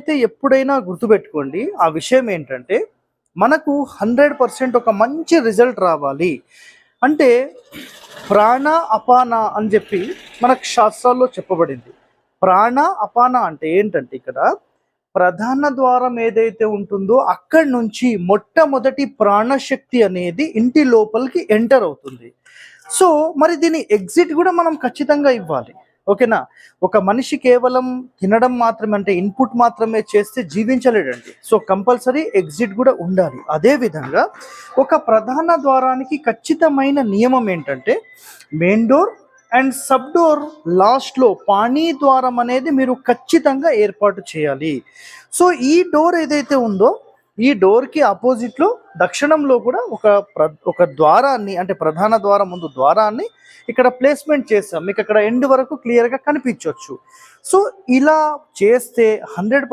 అయితే ఎప్పుడైనా గుర్తుపెట్టుకోండి ఆ విషయం ఏంటంటే మనకు హండ్రెడ్ పర్సెంట్ ఒక మంచి రిజల్ట్ రావాలి. అంటే ప్రాణ అపాన అని చెప్పి మనకు శాస్త్రాల్లో చెప్పబడింది. ప్రాణ అపాన అంటే ఏంటంటే ఇక్కడ ప్రధాన ద్వారం ఏదైతే ఉంటుందో అక్కడి నుంచి మొట్టమొదటి ప్రాణశక్తి అనేది ఇంటి లోపలికి ఎంటర్ అవుతుంది. సో మరి దీని ఎగ్జిట్ కూడా మనం ఖచ్చితంగా ఇవ్వాలి. ఓకేనా? ఒక మనిషి కేవలం తినడం మాత్రమే అంటే ఇన్పుట్ మాత్రమే చేస్తే జీవించలేడండి. సో కంపల్సరీ ఎగ్జిట్ కూడా ఉండాలి. అదే విధంగా ఒక ప్రధాన ద్వారానికి ఖచ్చితమైన నియమం ఏంటంటే main door and sub door లాస్ట్లో పానీ ద్వారం అనేది మీరు ఖచ్చితంగా ఏర్పాటు చేయాలి. సో ఈ డోర్ ఏదైతే ఉందో ఈ డోర్కి ఆపోజిట్లో దక్షిణంలో కూడా ఒక ప్ర ఒక ద్వారాన్ని అంటే ప్రధాన ద్వారం ముందు ద్వారాన్ని ఇక్కడ ప్లేస్మెంట్ చేస్తాం మీకు అక్కడ ఎండ్ వరకు క్లియర్గా కనిపించవచ్చు సో ఇలా చేస్తే హండ్రెడ్